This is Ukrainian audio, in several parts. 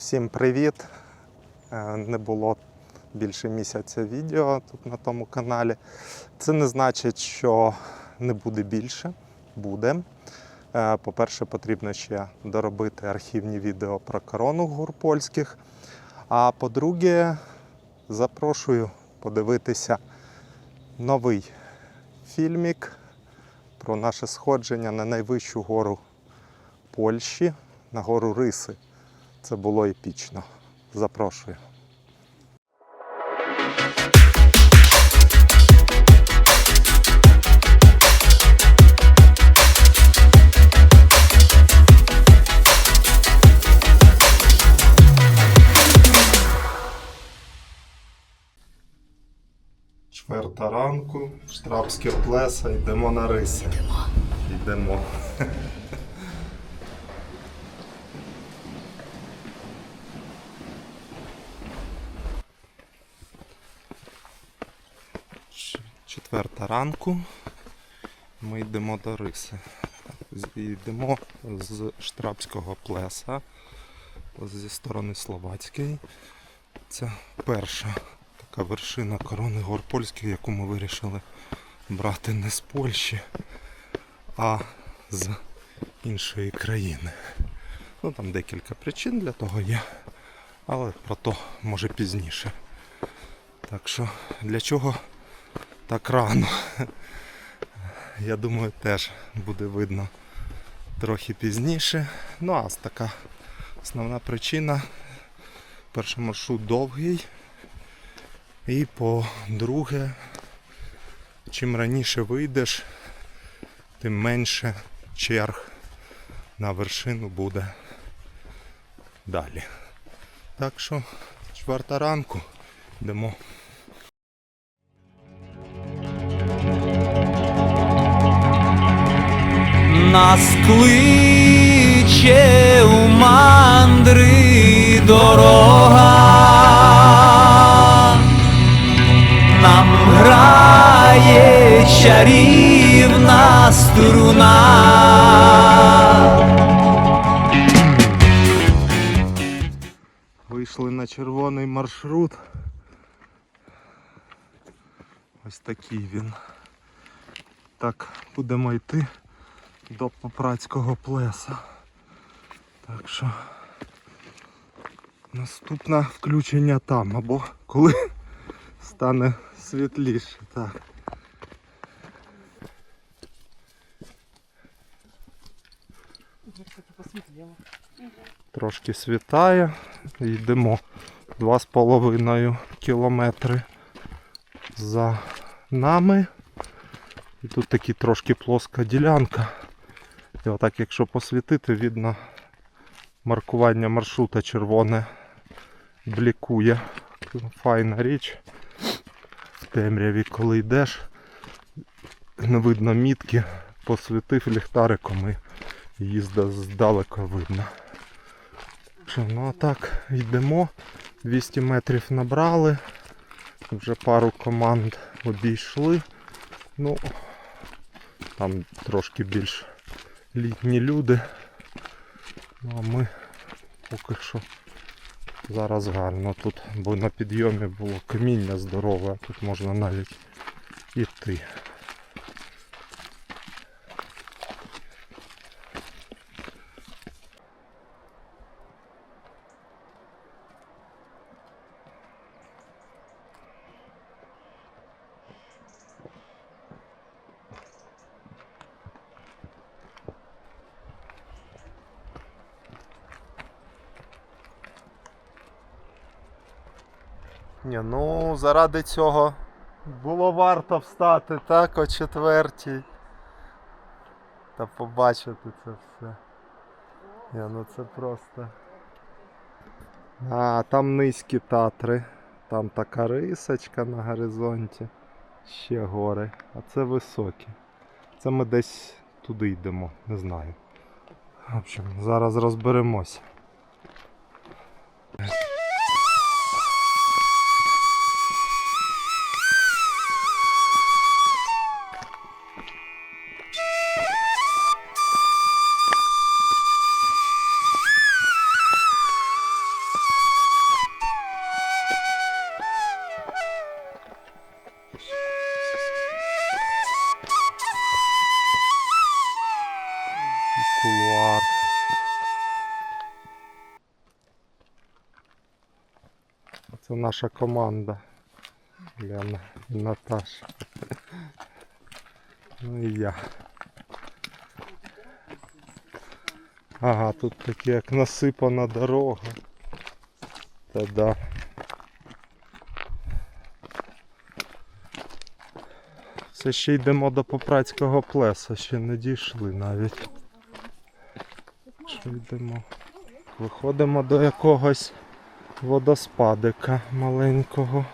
Всім привіт! Е, Не було більше місяця відео тут на тому каналі. Це не значить, що не буде більше. Буде. Е, По-перше, потрібно ще доробити архівні відео про корону гор польських. А по-друге, запрошую подивитися новий фільмік про наше сходження на найвищу гору Польщі, на гору Риси. Це було епічно. Запрошую. Чверта ранку, Штрабське плеса, йдемо на риси. Йдемо. Ч- Четверта ранку. Ми йдемо до риси. Йдемо з Штрабського плеса зі сторони Словацької. Це перша така вершина корони гор польських, яку ми вирішили брати не з Польщі, а з іншої країни. Ну там декілька причин для того є, але про то може пізніше. Так що для чого так рано? Я думаю, теж буде видно трохи пізніше. Ну а така основна причина. Перший маршрут довгий. І по-друге, чим раніше вийдеш, тим менше черг на вершину буде далі. Так що, чверта ранку йдемо. Нас кличе у мандри дорога, нам грає чарівна струна. Вийшли на червоний маршрут. Ось такий він. Так, будемо йти до Попрацького плеса. Так що наступне включення там, або коли стане світліше. Так. Трошки світає. Йдемо 2,5 кілометри за нами. І тут такі трошки плоска ділянка. І отак, якщо посвітити, видно маркування маршрута червоне блікує. Файна річ. В темряві, коли йдеш, не видно мітки, посвітив ліхтариком і їзда здалека видно. Ну а так, йдемо. 200 метрів набрали. Вже пару команд обійшли. Ну, там трошки більш літні люди. Ну а ми поки що зараз гарно тут, бо на підйомі було каміння здорове, тут можна навіть іти. Ні, ну заради цього було варто встати так о четвертій. Та побачити це все. Ні, ну це просто. А, там низькі татри. Там така рисочка на горизонті. Ще гори. А це високі. Це ми десь туди йдемо, не знаю. В общем, зараз розберемося. Наша команда. Лена і Наташа. Ну і я. Ага, тут таке як насипана дорога. Та да. Це ще йдемо до Попрацького плеса, ще не дійшли навіть. Що йдемо? Виходимо до якогось водоспадика маленького.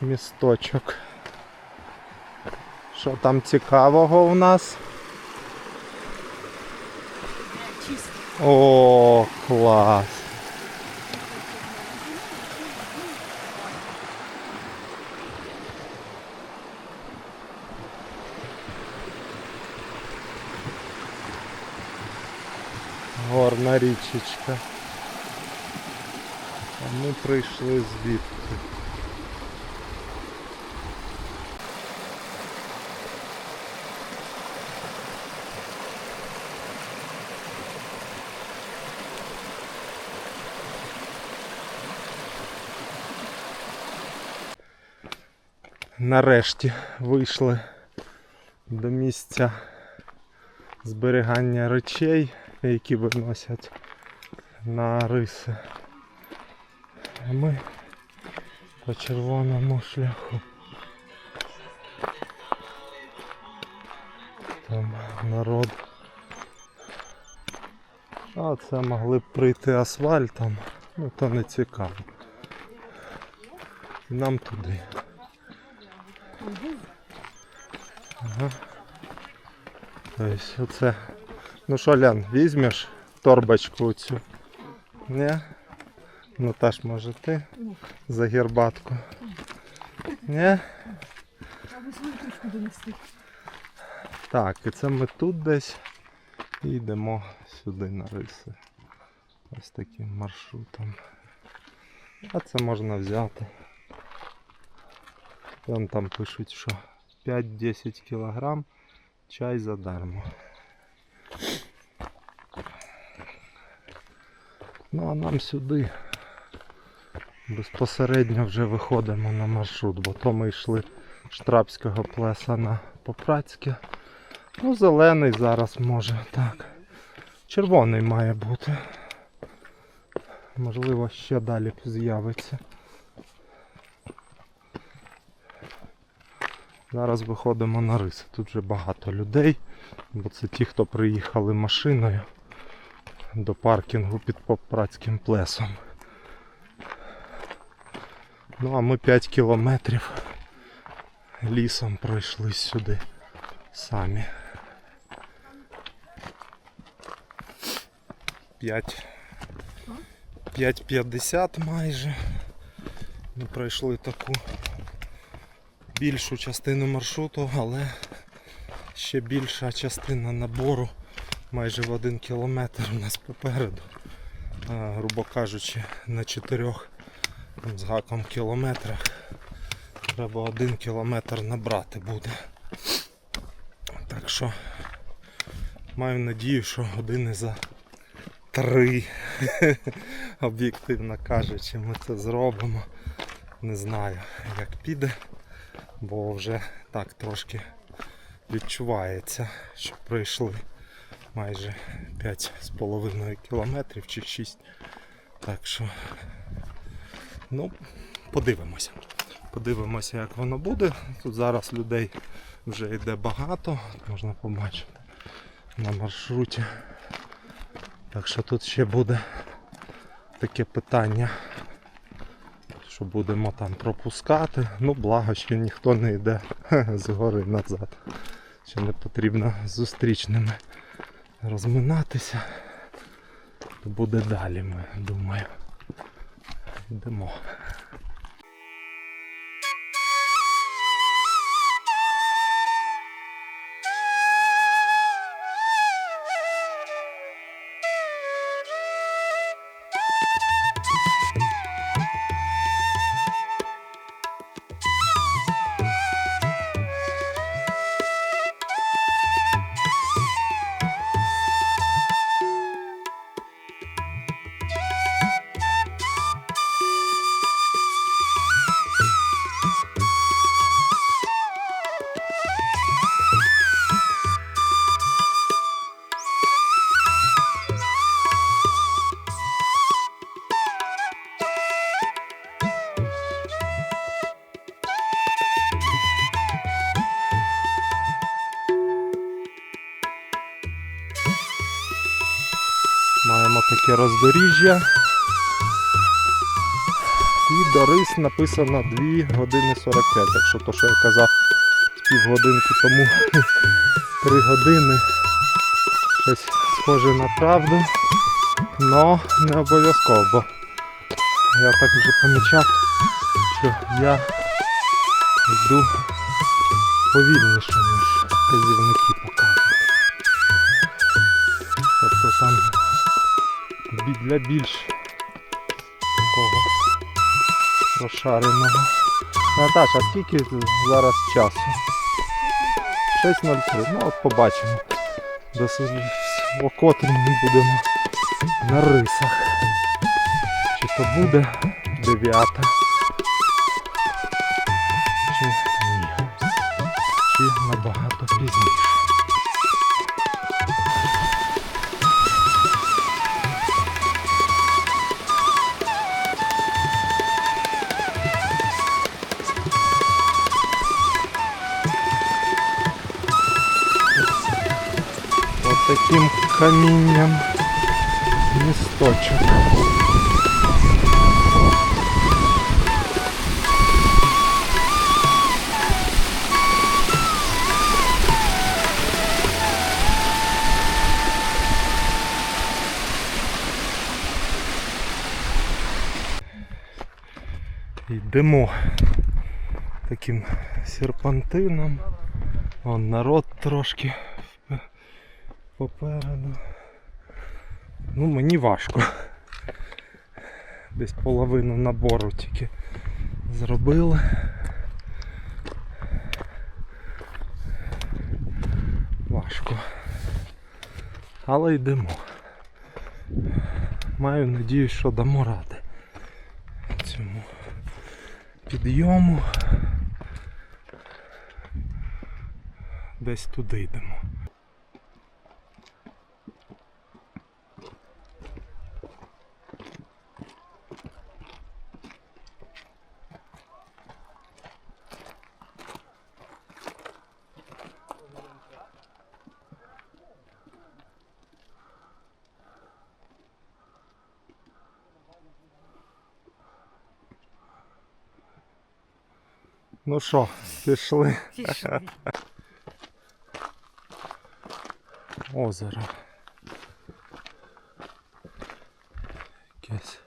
Місточок. Що там цікавого у нас? О, клас! Горна річечка. А ми прийшли звідти. Нарешті вийшли до місця зберігання речей, які виносять на риси. Ми по червоному шляху. Там народ. А це могли б прийти асфальтом, ну то не цікаво. Нам туди. Ага. Ось оце. Ну що, Лян, візьмеш торбочку цю? Ні? Ну та ж може ти за гербатку. Ні? Так, і це ми тут десь і йдемо сюди на риси. Ось таким маршрутом. А це можна взяти. Вон там пишуть, що 5-10 кілограм чай задармо. Ну а нам сюди безпосередньо вже виходимо на маршрут, бо то ми йшли Штрабського плеса на Попрацьке. Ну, зелений зараз може, так. Червоний має бути. Можливо, ще далі з'явиться. Зараз виходимо на риси. Тут вже багато людей, бо це ті, хто приїхали машиною до паркінгу під Попрацьким плесом. Ну а ми 5 кілометрів лісом пройшли сюди самі. 5,50 майже. Ми пройшли таку більшу частину маршруту, але ще більша частина набору майже в один кілометр у нас попереду. А, грубо кажучи, на 4 з гаком кілометрах треба один кілометр набрати буде. Так що маю надію, що години за три, об'єктивно кажучи, ми це зробимо. Не знаю, як піде, бо вже так трошки відчувається, що пройшли майже 5,5 кілометрів чи 6. Так що, ну, подивимося. Подивимося, як воно буде. Тут зараз людей вже йде багато, можна побачити на маршруті. Так що тут ще буде таке питання, що будемо там пропускати. Ну, благо, що ніхто не йде згори назад. Що не потрібно зустрічними розминатися. То буде далі, ми думаю. Йдемо. Там роздоріжжя. І до рис написано 2 години 45. Якщо то, що я казав з півгодинки тому 3 години. Щось схоже на правду. Но не обов'язково, бо я так вже помічав, що я йду повільніше, ніж вказівники для більш такого розшареного. Наташа, скільки зараз часу? 6.03. Ну от побачимо. О котрій ми будемо на рисах. Чи то буде дев'ята, камінням місточок. Йдемо таким серпантином. Вон народ трошки попереду. Ну, мені важко. Десь половину набору тільки зробили. Важко. Але йдемо. Маю надію, що дамо ради цьому підйому. Десь туди йдемо. Ну що, пішли. Пішли. Озеро. Якесь.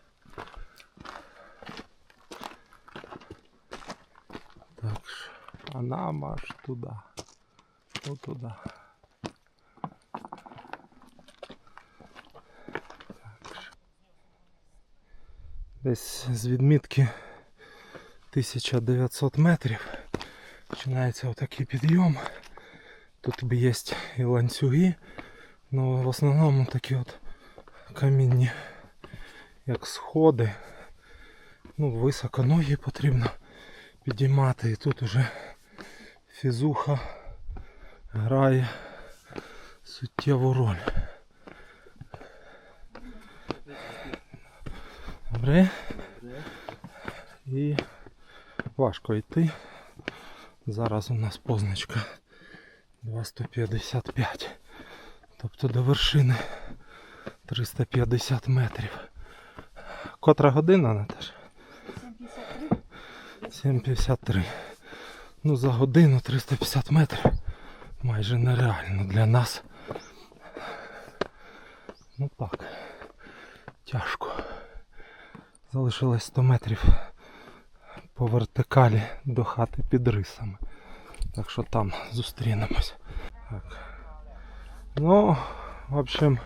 Так що, а нам аж туди. Ну туди. Десь з відмітки 1900 метрів починається отакий підйом. Тут є і ланцюги, але в основному такі от камінні, як сходи. Ну, високо ноги потрібно підіймати. І тут уже фізуха грає суттєву роль. Добре. І важко йти. Зараз у нас позначка 255. Тобто до вершини 350 метрів. Котра година, Наташа? 7.53. Ну за годину 350 метрів. Майже нереально для нас. Ну так. Тяжко. Залишилось 100 метрів по вертикалі до хати під рисами. Так що там зустрінемось. Так. Ну, в общем,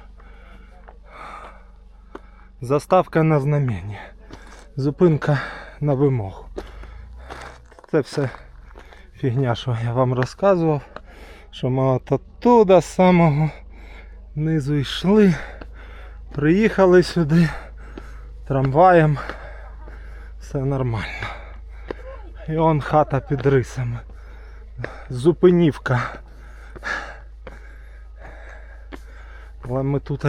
заставка на знамення. Зупинка на вимогу. Це все фігня, що я вам розказував. Що ми от оттуда з самого низу йшли. Приїхали сюди трамваєм. Все нормально. І он хата під рисами. Зупинівка. Але ми тут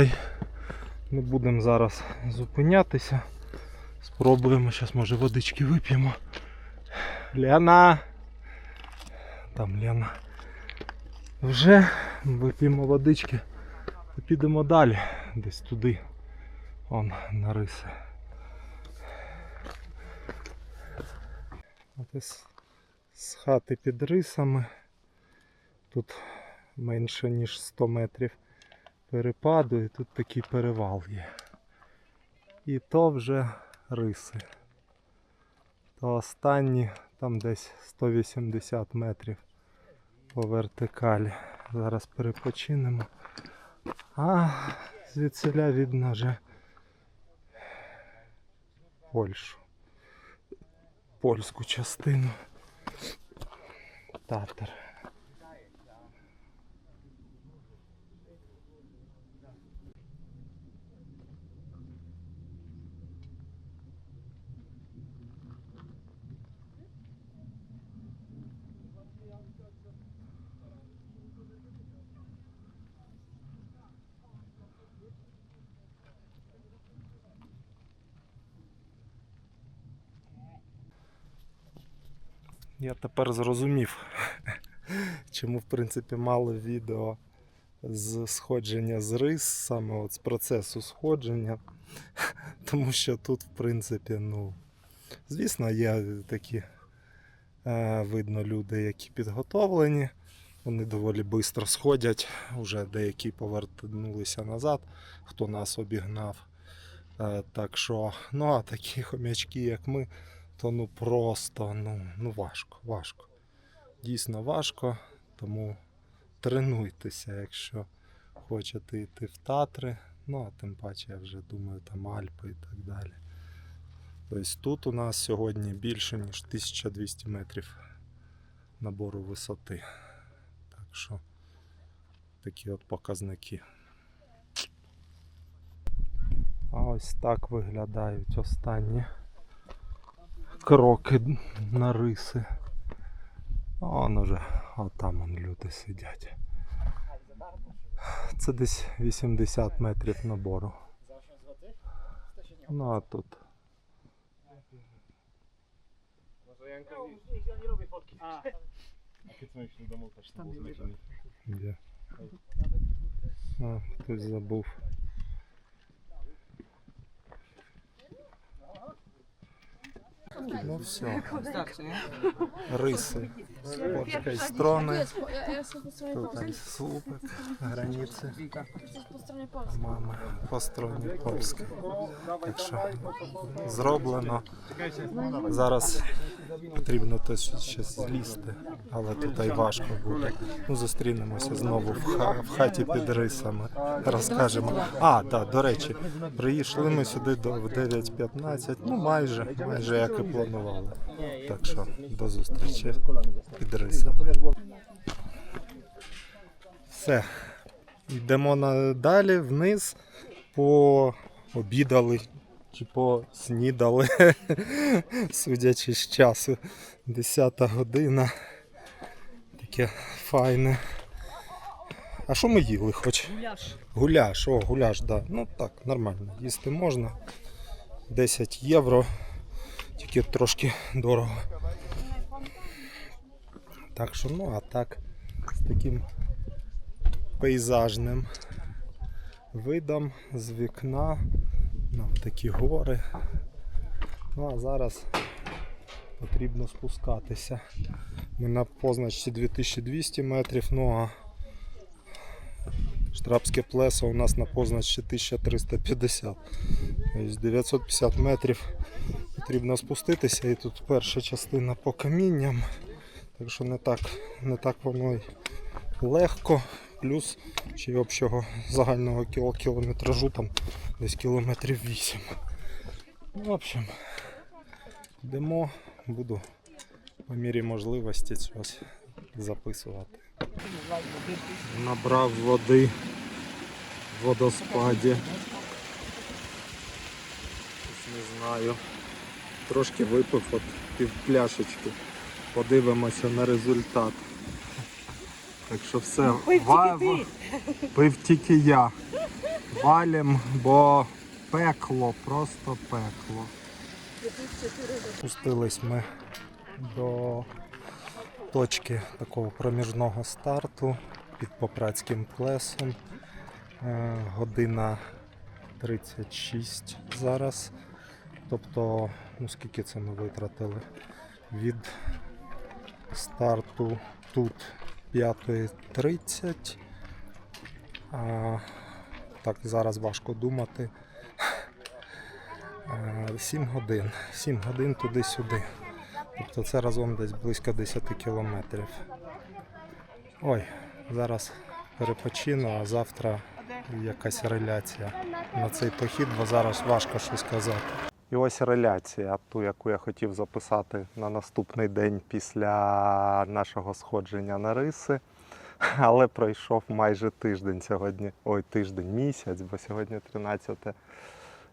не будемо зараз зупинятися. Спробуємо, зараз може водички вип'ємо. Лена. Там Лена. Вже вип'ємо водички і підемо далі, десь туди. Он на риси. Із з хати під рисами. Тут менше ніж 100 метрів перепаду і тут такий перевал є. І то вже риси. То останні там десь 180 метрів по вертикалі. Зараз перепочинемо. А звідсиля видно вже Польщу. Польську частину. Татар. Я тепер зрозумів, чому в принципі мало відео з сходження з рис, саме от з процесу сходження. Тому що тут, в принципі, ну, звісно, є такі е, видно люди, які підготовлені. Вони доволі швидко сходять, вже деякі повернулися назад, хто нас обігнав. Е, так що, ну а такі хомячки, як ми, то ну просто ну, ну важко, важко. Дійсно важко, тому тренуйтеся, якщо хочете йти в Татри. Ну, а тим паче, я вже думаю, там Альпи і так далі. Тобто тут у нас сьогодні більше, ніж 1200 метрів набору висоти. Так що такі от показники. А ось так виглядають останні кроки на риси. А он уже, а там он люди сидять. Це десь 80 метрів набору. Ну а тут. Де? А, хтось забув. Słupek, granicy. Jesteś po stronie polskiej. Mamy po stronie польській. Так що зроблено. Зараз потрібно то ще злізти, але тут й важко буде. Ну, зустрінемося знову в, ха- в хаті під рисами. Розкажемо. А, так, до речі, приїхали ми сюди до в 9.15, ну майже, майже як і планували. Так що до зустрічі під рисами. Все. Йдемо далі вниз, пообідали чи поснідали, судячи з часу. 10 година. Таке файне. А що ми їли хоч? Гуляш. Гуляш, о, гуляш, да. Ну так, нормально. Їсти можна. 10 євро. Тільки трошки дорого. Так що, ну, а так, з таким пейзажним видом з вікна на такі гори. Ну а зараз потрібно спускатися. Ми на позначці 2200 метрів, ну а Штрабське плесо у нас на позначці 1350. Тобто 950 метрів потрібно спуститися і тут перша частина по камінням. Так що не так, не так воно й легко. Плюс й общого загального кілометражу там десь кілометрів 8. Ну, в общем, йдемо, буду по мірі можливості щось записувати. Набрав води в водоспаді. Не знаю. Трошки випив от пів пляшечки. Подивимося на результат. Так що все. Ва- Пив тільки я. Валім, бо пекло, просто пекло. Спустились ми до точки такого проміжного старту під Попрадським плесом. Е, Година 36 зараз. Тобто, ну скільки це ми витратили? Від старту тут 5.30. А, так, зараз важко думати. 7 годин. 7 годин туди-сюди. Тобто це разом десь близько 10 кілометрів. Ой, зараз перепочину, а завтра якась реляція на цей похід, бо зараз важко щось казати. І ось реляція, ту, яку я хотів записати на наступний день після нашого сходження на риси. Але пройшов майже тиждень сьогодні. Ой, тиждень, місяць, бо сьогодні 13 е,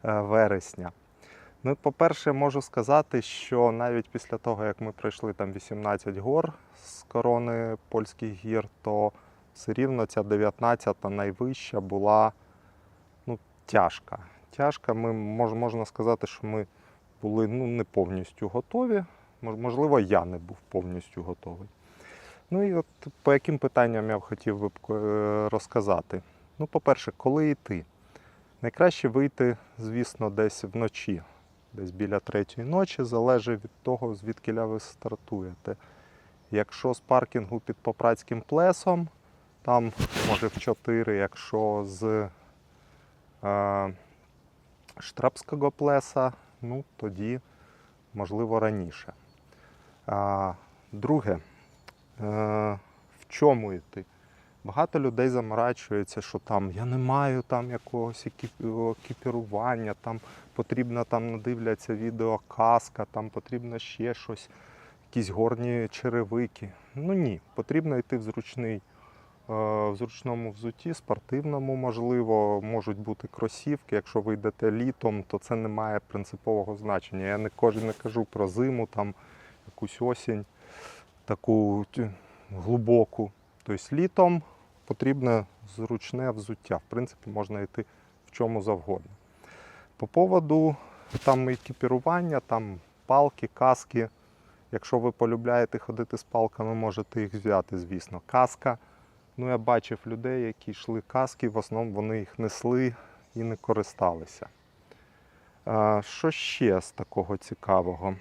вересня. Ну, по-перше, можу сказати, що навіть після того, як ми пройшли там 18 гор з корони польських гір, то все рівно ця 19-та найвища була ну, тяжка. Тяжка. Ми, мож, можна сказати, що ми були ну, не повністю готові. Мож- Можливо, я не був повністю готовий. Ну і от по яким питанням я б хотів би е, розказати. Ну, по-перше, коли йти? Найкраще вийти, звісно, десь вночі, десь біля третьої ночі, залежить від того, звідки ви стартуєте. Якщо з паркінгу під Попрадським плесом, там може в 4, якщо з е, Штрабського плеса, ну тоді можливо раніше. А, друге, е, в чому йти? Багато людей заморачується, що там я не маю там якогось екіпірування, там потрібно там надивляться відео каска, там потрібно ще щось, якісь горні черевики. Ну ні, потрібно йти в зручний, в зручному взутті, спортивному, можливо, можуть бути кросівки. Якщо ви йдете літом, то це не має принципового значення. Я не кожен не кажу про зиму, там якусь осінь, таку глибоку. Тобто літом потрібне зручне взуття. В принципі, можна йти в чому завгодно. По поводу там екіпірування, там палки, каски. Якщо ви полюбляєте ходити з палками, можете їх взяти, звісно. Каска. Ну, я бачив людей, які йшли каски, в основному вони їх несли і не користалися. Що ще з такого цікавого?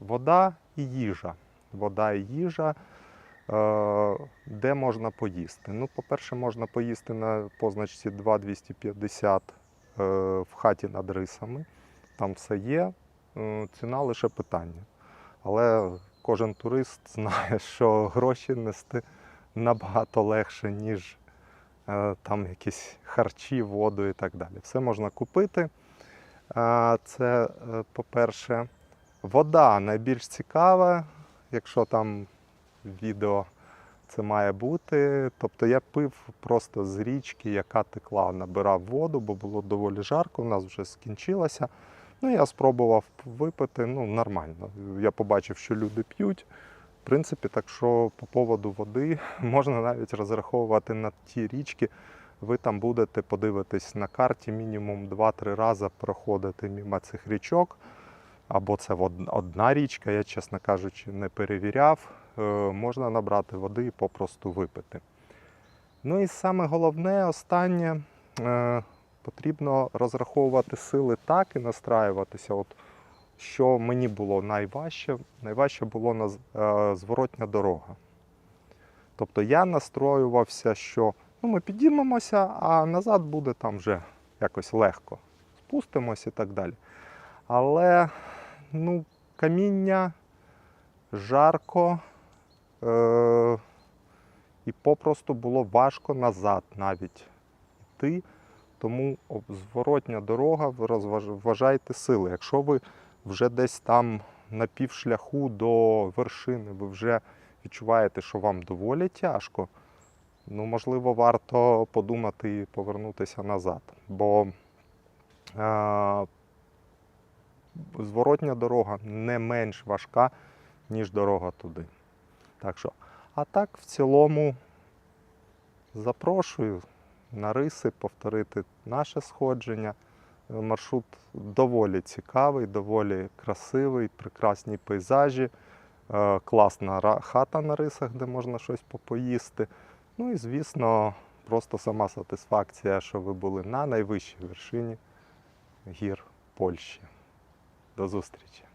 Вода і їжа. Вода і їжа. Е, Де можна поїсти? Ну, по-перше, можна поїсти на позначці 2,250 е, в хаті над рисами. Там все є. Е, Ціна лише питання. Але кожен турист знає, що гроші нести набагато легше, ніж е, там якісь харчі, воду і так далі. Все можна купити. Це, е, по-перше, вода найбільш цікава, якщо там відео це має бути. Тобто я пив просто з річки, яка текла, набирав воду, бо було доволі жарко, у нас вже скінчилося. Ну, я спробував випити, ну, нормально. Я побачив, що люди п'ють. В принципі, так що по поводу води можна навіть розраховувати на ті річки. Ви там будете подивитись на карті мінімум 2-3 рази проходити мимо цих річок. Або це одна річка, я, чесно кажучи, не перевіряв. Е, Можна набрати води і попросту випити. Ну і саме головне, останнє, е, потрібно розраховувати сили так і настраюватися. От, що мені було найважче, найважче було наз- е, зворотня дорога. Тобто я настроювався, що ну, ми підіймемося, а назад буде там вже якось легко. Спустимось і так далі. Але ну, каміння, жарко, е- і попросту було важко назад навіть йти. Тому зворотня дорога, вважайте сили. Якщо ви вже десь там на півшляху до вершини, ви вже відчуваєте, що вам доволі тяжко, ну, можливо, варто подумати і повернутися назад. Бо е- зворотня дорога не менш важка, ніж дорога туди. Так що, а так, в цілому, запрошую на риси повторити наше сходження. Маршрут доволі цікавий, доволі красивий, прекрасні пейзажі, е, класна хата на рисах, де можна щось попоїсти. Ну і, звісно, просто сама сатисфакція, що ви були на найвищій вершині гір Польщі. До зустрічі!